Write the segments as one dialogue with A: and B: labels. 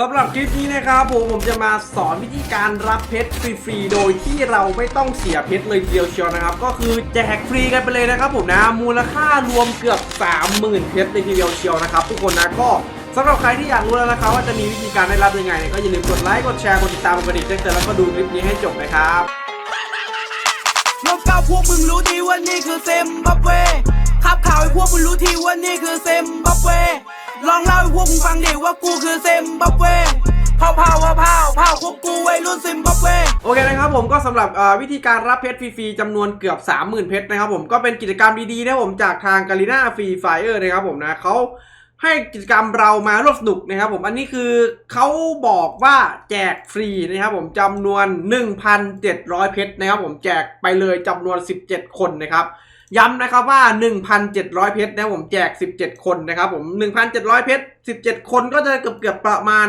A: สำหรับคลิปนี้นะครับผมผมจะมาสอนวิธีการรับเพชรฟรีๆโดยที่เราไม่ต้องเสียเพชรเลยเดียวเชียวนะครับ ก็คือแจกฟรีกันไปเลยนะครับผมนะมูลค่ารวมเกือบ 30,000 เพชรเลยทีเดียวเชียวนะครับ ทุกคนนะก็สำหรับใครที่อยากรู้แล้วนะครับว่าจะมีวิธีการได้รับยังไงเนี่ยก็อย่าลืมกดไลค์กดแชร์กดติดตามกดกระดิ่งแจ้งเตือนแล้วก็ดูคลิปนี้ให้จบนะครับ
B: ลบเก้าพวกมึงรู้ดีว่านี่คือเซมบับเวขับข่าวให้พวกมึงรู้ทีว่านี่คือเซมบับเว ลองเล่าให้พวกมึงฟังดิว่ากูคือเซมบับเวเผาเผาเผาเผาเผาพวกกูวัยรุ่นซิมบับเว
A: โอเคนะครับผมก็สำหรับเอ่อวิธีการรับเพชรฟรีๆจำนวนเกือบ 30,000 เพชรนะครับผมก็เป็นกิจกรรมดีๆนะครับผมจากทางกาลิน่าฟรีไฟเออร์นะครับผมนะเขาให้กิจกรรมเรามาร่วมสนุกนะครับผมอันนี้คือเขาบอกว่าแจกฟรีนะครับผมจำนวน 1,700 เพชรนะครับผมแจกไปเลยจำนวน 17 คนนะครับ ย้ำนะครับว่า 1,700 เพชรนะผมแจก 17 คนนะครับผม 1,700 เพชร 17 คนก็จะเกือบเกือบประมาณ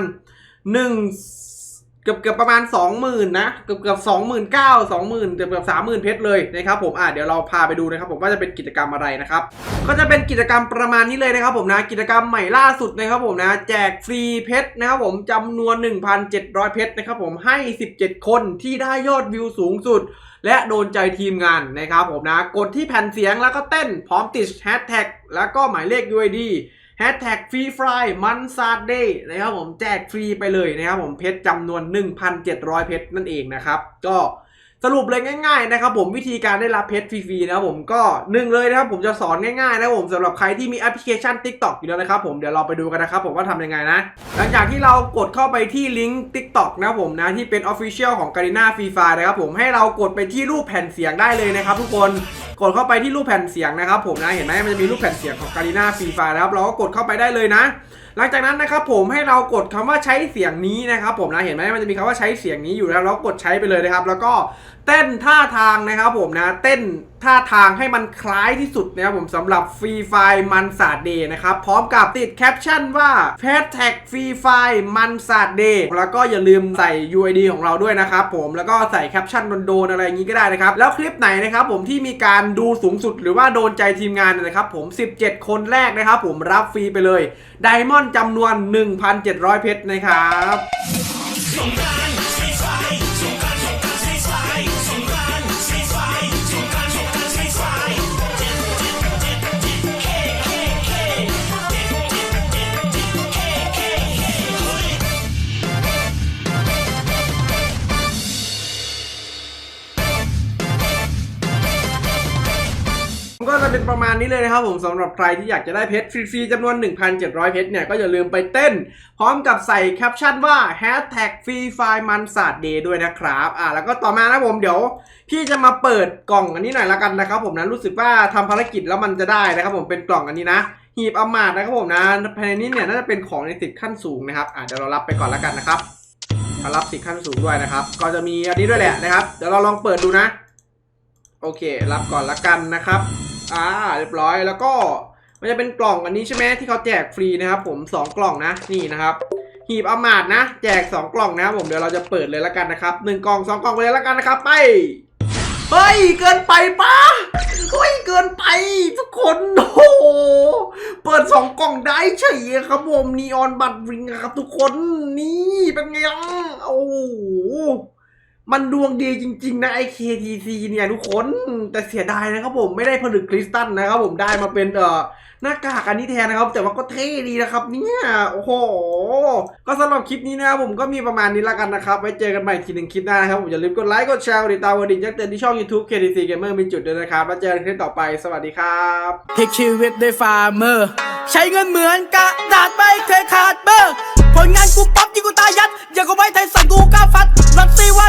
A: 1 เกือบเกือบประมาณ 20,000นะเกือบเกือบ29,000 20,000เกือบเกือบ30,000เพชรเลยนะครับผมอะเดี๋ยวเราพาไปดูนะครับผมว่าจะเป็นกิจกรรมอะไรนะครับก็จะเป็นกิจกรรมประมาณนี้เลยนะครับผมนะกิจกรรมใหม่ล่าสุดนะครับผมนะแจกฟรีเพชรนะครับผมจำนวน 1,700 เพชรนะครับผมให้ 17 คนที่ได้ยอดวิวสูงสุด และโดนใจทีมงานนะครับผมนะกดที่แผ่นเสียงแล้วก็เต้นพร้อมติดแฮชแท็กแล้วก็หมายเลข UID แฮชแท็กฟรีฟรายมันซาเดย์นะครับผมแจกฟรีไปเลยนะครับผมเพชรจำนวน 1,700 เพชรนั่นเองนะครับ ก็สรุปเลยง่ายๆนะครับผมวิธีการได้รับเพชรฟรีๆนะครับผมก็หนึ่งเลยนะครับผมจะสอนง่ายๆนะครับผมสำหรับใครที่มีแอปพลิเคชัน TikTok อยู่แล้วนะครับผมเดี๋ยวเราไปดูกันนะครับผมว่าทำยังไงนะ หลังจากที่เรากดเข้าไปที่ลิงก์ TikTok นะครับผมนะที่เป็น Official ของ Garena Free Fire นะครับผมให้เรากดไปที่รูปแผ่นเสียงได้เลยนะครับทุกคน กดเข้าไปที่รูปแผ่นเสียงนะครับผมนะเห็นไหมมันจะมีรูปแผ่นเสียงของการีนาฟรีไฟนะครับเราก็กดเข้าไปได้เลยนะ หลังจากนั้นนะครับผมให้เรากดคำว่าใช้เสียงนี้นะครับผมนะเห็นไหมมันจะมีคำว่าใช้เสียงนี้อยู่แล้วเรากดใช้ไปเลยนะครับ แล้วก็เต้นท่าทางนะครับผมนะเต้น ท่าทางให้มันคล้ายที่สุดนะครับผมสำหรับฟรีไฟมันศาสตร์เดย์นะครับพร้อมกับติดแคปชั่นว่าแฮชแท็กฟรีไฟมันศาสตร์เดย์แล้วก็อย่าลืมใส่ UID ของเราด้วยนะครับผมแล้วก็ใส่แคปชั่นโดนๆอะไรอย่างนี้ก็ได้นะครับแล้วคลิปไหนนะครับผมที่มีการดูสูงสุดหรือว่าโดนใจทีมงานนยนะครับผม 17 คนแรกนะครับผมรับฟรีไปเลยไดมอนด์จำนวน 1,700 เพชรนะครับ เป็นประมาณนี้เลยนะครับผมสำหรับใครที่อยากจะได้เพชรฟรีๆจำนวน 1,700 เพชรเนี่ยก็อย่าลืมไปเต้น พร้อมกับใส่แคปชั่นว่า hashtag free fire มันศาสตร์ด้วยนะครับอ่าแล้วก็ต่อมานะผมเดี๋ยว พี่จะมาเปิดกล่องอันนี้หน่อยละกันนะครับผมนะรู้สึกว่าทำภารกิจแล้วมันจะได้นะครับผมเป็นกล่องอันนี้นะหีบอมาตนะครับผมนะภายในนี้เนี่ยน่าจะเป็นของในสิทธิ์ขั้นสูงนะครับอ่าเดี๋ยวเรารับไปก่อนละกันนะครับมารับสิทธิ์ขั้นสูงด้วยนะครับ ก็จะมีอันนี้ด้วยแหละนะครับ เดี๋ยวเราลองเปิดดูนะ โอเค รับก่อนละกันนะครับ อ่าเรียบร้อยแล้วก็มันจะเป็นกล่องอันนี้ใช่ไหมที่เขาแจกฟรีนะครับ ผม 2 กล่องนะนี่นะครับหีบอมาตย์นะ แจก 2 กล่องนะครับผมเดี๋ยวเราจะเปิดเลยละกันนะครับหนึ่งกล่องสองกล่องไปเลยละกันนะครับ ไปเฮ้ยเกินไปปะเฮ้ยเกินไปทุกคนโอ้โหเปิด2กล่องได้เฉยครับผมนีออนบัตริงครับทุกคนนี่เป็นไงล่ะโอ้ มันดวงดีจริง ๆ นะไอ KTC เนี่ยทุกคนแต่เสียดายนะครับผมไม่ได้ผลึกคริสตัลนะครับผมได้มาเป็นเอ่อหน้ากากอันนี้แทนนะครับ แต่ว่าก็เท่ดีนะครับเนี่ยโอ้โห ก็สำหรับคลิปนี้นะครับผมก็มีประมาณนี้ละกันนะครับ ไว้เจอกันใหม่ทีหนึ่งคลิปหน้านะครับผมอย่าลืมกดไลค์กดแชร์กดติดตามกดดิ่งแจ้งเตือนที่ช่อง YouTube KTC Gamer มีจุดด้วยนะครับแล้วเจอกันคลิปต่อไปสวัสดีครับ
B: พลิกชีวิตด้วยฟาร์มเมอร์ใช้เงินเหมือนกระดาษไม่เคยขาดเบอร์ผลงานกูป๊อปยิงกูตายัดอย่าก็ไว้ไทยสั่งกูกล้าฟัดรับซีว่า